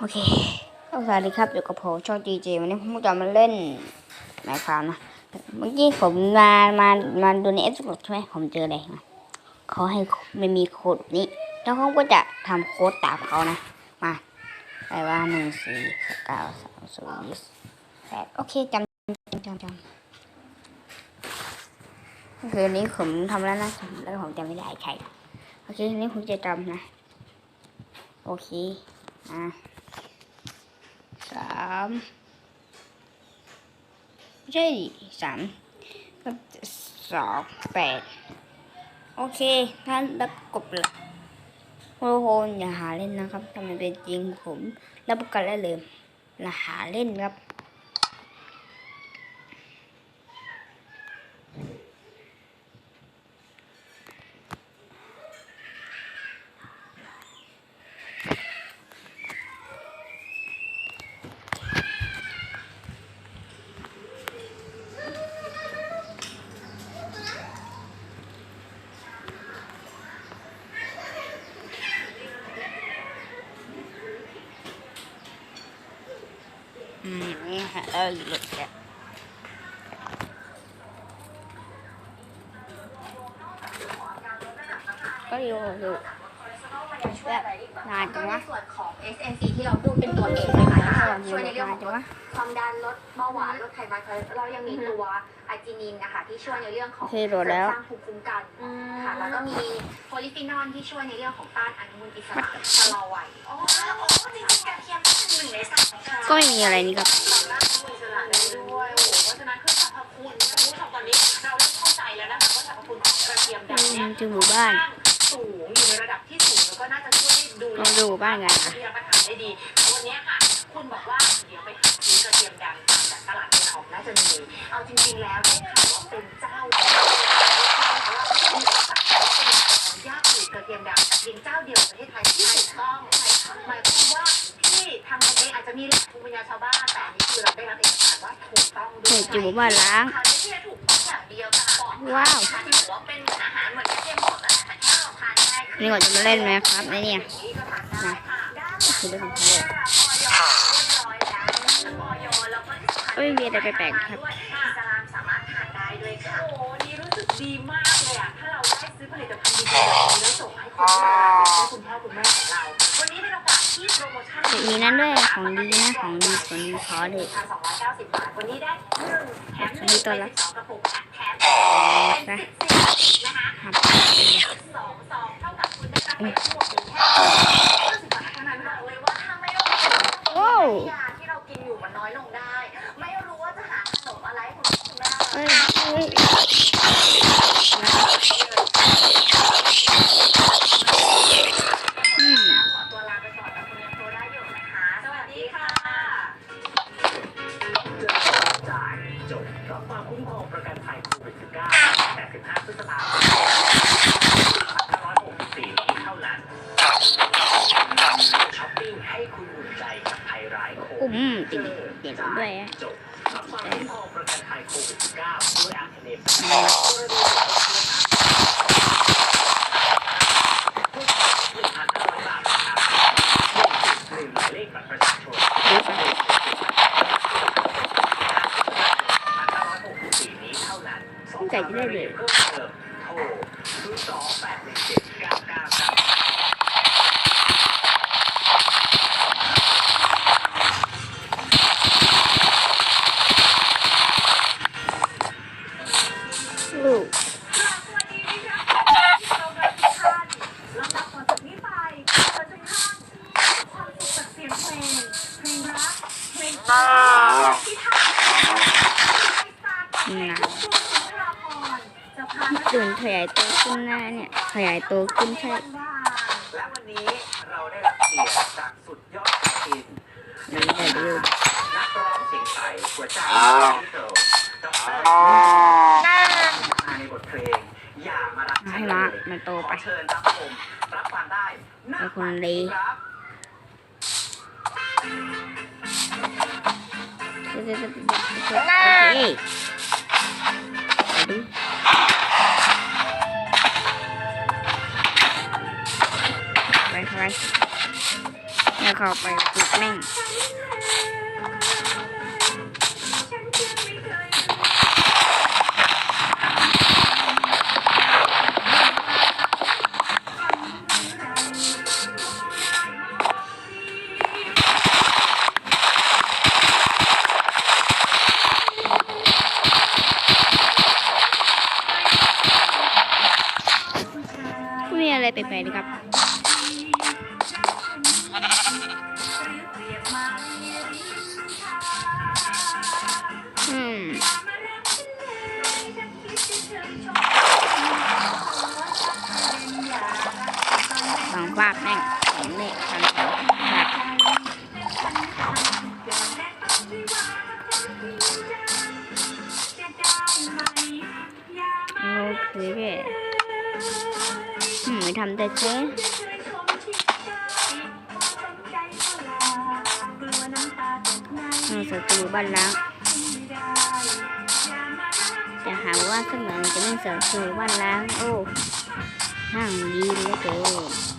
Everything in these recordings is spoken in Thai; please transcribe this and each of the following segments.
โอเคสวัสดีครับอยู่กับผมช่องจีเจวันนี้ผมจะมาเล่นไมค์ครับนะ เมื่อกี้ผมมา มา มาดูในเอสใช่ไหมผมเจออะไรมาเขาให้ไม่มีโค้ดนี้แล้วเขาก็จะทำโค้ดตามเขานะ มาไปว่าหนึ่งสี่เก้าสามศูนย์ยี่สิบแปดโอเคจำจำจำจำคือนี้ผมทำแล้วนะแล้วผมจำไม่ได้ใครโอเคนี้ผมจะจำนะ โอเคอะามไม่ใช่ดิสามก็สองแปดโอเคท่านรับกบละโอ้โหอย่าหาเล่นนะครับถ้ามันเป็นจริงผมรับกันได้เลยอย่าหาเล่นครับ อืมนี่ฮะ เออหลุดแกก็อยู่อยู่ แบบนานจังวะในส่วนของ SNC ที่เราพูดเป็นตัวเองนะคะเออช่วยในเรื่องนานขจัองงวะความดันลดเบาหวานลดไขมันเรายังมีตัวอะจินินนะคะที่ช่วยในเรื่องของโอเคโหลดแล้วสร้างภูมิคุ้มกันค่ะแล้วก็มีโพลิฟีนอลที่ช่วยในเรื่องของต้านอนุมูลอิสระชะลอวัยอ๋อโอ้จริงๆกระเทียมเป็นหนึ่งในสามของการก็ไม่มีอะไรนี่ครับสามารถอนุมูลอิสระได้ด้วยโอ้โหเพราะฉะนั้นคือสรรพคุณเนี่ยคุณผู้ชมตอนนี้เราเริ่มเข้าใจแล้วนะคะว่าสรรพคุณของกระเทียมอืดำเนี่ยมจึงหมู่บ้านสูง อยู่ในระดับที่สูงแล้วก็น่าจะช่วยดูแลลองดูบ้านกันนะที่รับประทานได้ดีแต่วันนี้ค่ะ คุณบอกว่าเดี๋ยวไปหาซื้อกระเทียมดำตามแบบตลาดเป็นออกน่าจะมีเอาจริงๆแล้วได้ข่าวว่าเป็นเจ้าเดียวเพราะว่าที่เราสั่งแล้วเป็นของญาติผลิตกระเทียมดำแต่เพียงเจ้าเดียวในประเทศไทยที่ถูกต้องใช่ค่ะหมายความว่าที่ทำกันเองอาจจะมีแหล่งภูมิปัญญาชาวบ้านแต่อันนี้คือเราได้รับเอกสารว่าถูกต้องด้วเฮ้ยยจึงหมู่บ้านล้างค่ะไม่ใช่ถูกต้องอย่างเดียวแต่ปลอดภัยว้าว นี่ก่อนจะมาเล่นไหมครับไอเนี่ยนะคือเรื่องของเขาเลยก็ไม่มีอะไรแปลกๆครับสามารถทานได้ด้วยค่ะโอ้ดีรู้สึกดีมากเลยอะ ถ้าเราได้ซื้อผลิตภัณฑ์ดีๆแบบนี้แล้วส่งให้คุณแม่ให้คุณพ่อคุณแม่ของเรา วันนี้เป็นโอกาสที่โปรโมชั่นเฮ้ยมีนั่นด้วยของดีนะของดีของดีขอเลยพันสองร้อยเก้าสิบบาทวันนี้ได้หนึ่งแถมหนึ่งมีตัวละนสองกระปุกแถมเป็นสิบสิบนะคะครับสองซองเท่ากับคุณได้รับไปทั้งหมดเลยแค่ห้าสิบบาทเท่านั้นบอกเลยว่าถ้าไม่รู้ว้าวยาที่เรากินอยู่มันน้อยลงได้ไม่รู้ ว่าจะหาขนมอะไรให้คุณพ่อคุณแม่เฮ้ยเฮ้ยอืมขอตัวลาไปก่อนแต่คุณยังโทรได้อยู่นะคะสวัสดีค่ะจ่ายจบรับความคุ้มครองประกันภัยโควิด -19 85พฤษภาคม ด้วยอะจบรับควา จะพานักตื่นขยายตัวขึ้นหน้าเนี่ย ขยายตัวขึ้นใช่และวันนี้เราได้รับเกียรติจากสุดยอดศิลปินนี่แต่เดียวนักร้องเสียงใสหัวใจที่เติมดรมาในบทเพลงอย่ามารักให้มามันโตขไปอเชิญรับชมรับฟังได้หน้าไอ้คนดีครับโอเคไไปไปไหนแล้วเข้าไปปลุกแม่งไม่มีอะไรแปลกๆเลยครับ อืมสองภาพแม่งสองเลขทำสองภาพโอเคอืมทำได้เจ๊ อยู่บ้านล้างจะหาว่าเสมือนจะไม่ศัตรูบ้านล้างโอ้ห่างดีเหลือเกิน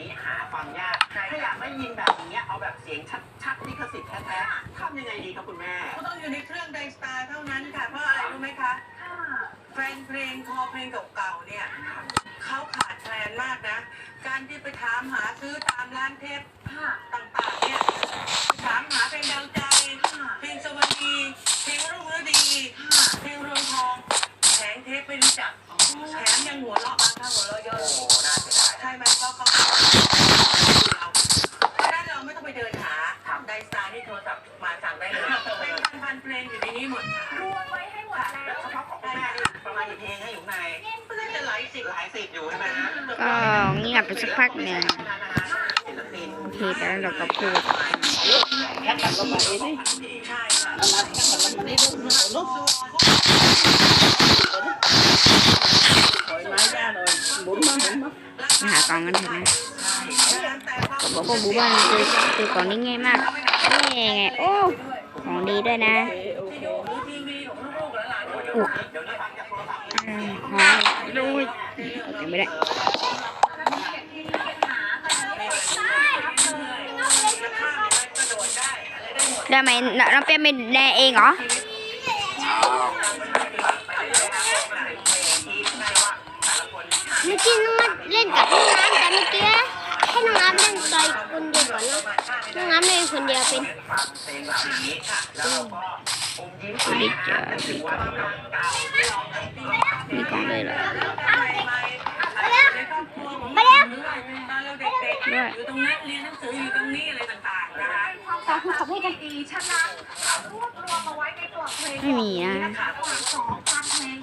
นี้หาฟังยากถ้าอยากได้ยินแบบนี้เอาแบบเสียงชัดๆลิขสิทธิ์แท้ๆทำยังไงดีครับคุณแม่ ก็ต้องอยู่ในเครื่องไดสตาร์เท่านั้นค่ะเพราะอะไรรู้ไหมคะแฟนเพลงคอเพลงเก่าๆเนี่ยเขาขาดแคลนมากนะ การที่ไปถามหาซื้อตามร้านเทปต่างๆเนี่ยถามหาเพลงดา ให้อยู่ในน่าจะหลายสิบหลายสิบอยู่ใช่ไหมฮะก็เงียบไปสักพักหนึ่งศิลปินโอเคแต่แล้วเราก็พูดใช่ค่ะมาหากล่องกันเถอะนะแต่พอก็บอกว่าหมู่บ้านเจอเจอกล่องนี้ง่ายมากนี่ไงโอ้ของดีด้วยนะที่ดูทีวีของ ลูกๆหลยเดี๋ยวนี้ฟังจากโทรศัพท์อืมเคไม่ได้จะข้ามไปกระโดดได้อะไหมน้องเปียไม่ได้เองเหรอเมื่อกี้น้องนัทเล่นกับน้องน้ำแต่เมื่อกี้ ให้น้องน้ำเล่นต่อยคนเดียวก่อนนะน้องน้ำเล่นคนเดียวเป็นเพลงแบบนี้ค่ะแล้วเราก็อมยิ้มสวัสดีจ้ามีกล่องมีกล่องเลยเหรอในครอบครัวองเราตอนเราเด็กๆอยู่ตรงนั้นเรียนหนังสืออยู่ตรงนี้อะไรต่างๆนะคะขอบคุณขอบให้กันดีฉะนั้นรวบรวมมาไว้ในกล่องเพลงไม่มีนะนะคะกว่าสองพันเพลง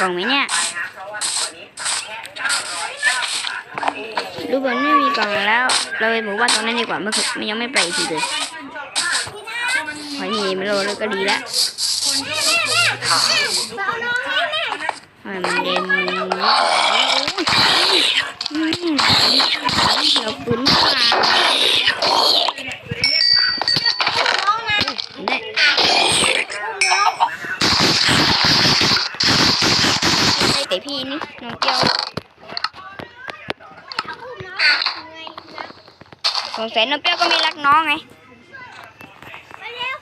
กล่องไหมเนี่ยราะว่าตัวนี้ตัดแค่990บาทเท่านั้นเองดูเหมือนไม่มีกล่องแล้ว เราไปหมู่บ้านตรงนั้นดีกว่าเมื่อคืนมันยังไม่ไปอีกทีเลยพอมีมันโลแล้วก็ดีแล้วเอาน้องให้แม่ทำไมมันเด่นอืมเดี๋ยวฟื้นมา น้องนะ เนี่ยไม่แต่พี่นี่น้องเกียวอุ้มน้องไงนะสงสัยน้องเปรี้ยวก็ไม่รักน้องไงไปเร็ว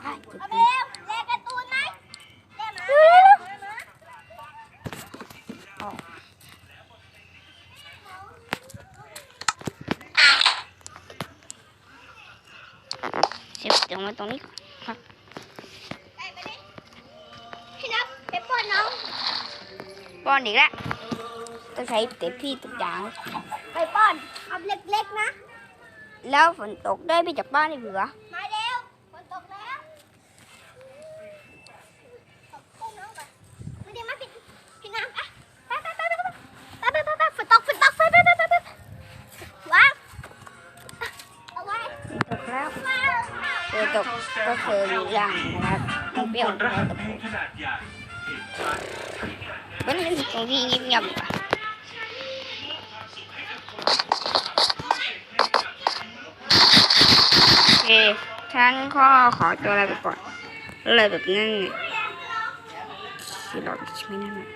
เอาไปเร็วแลกการ์ตูนไหมแลกมาเสียบตรงไว้ตรงนี้ก่อน ป้อนอีกแล้วต้องใช้เตะพี่ตุกอย่างไปป้อนเอาเล็กๆนะ แล้วฝนตกได้พี่จากบ้านอีกเหรอมาเร็วฝนตกแล้วตกกุ้งน้องไปมาเดี๋ยวมาพี่พี่น้ำอะไปไปไปไปไปไปไปฝนตกฝนตกไปไปไปไปไปว้าวเอาไว้ตกแล้วเออตกก็คืออย่างนะครับเปรี้ยวตกขนาดใหญ่เห็นชัด มันเป็นตรงที่เงียบๆดีกว่าโอเคฉันก็ขอตัวลาไปก่อนเลยแบบนั้นที่เราใช่ไมนั่นน่ะ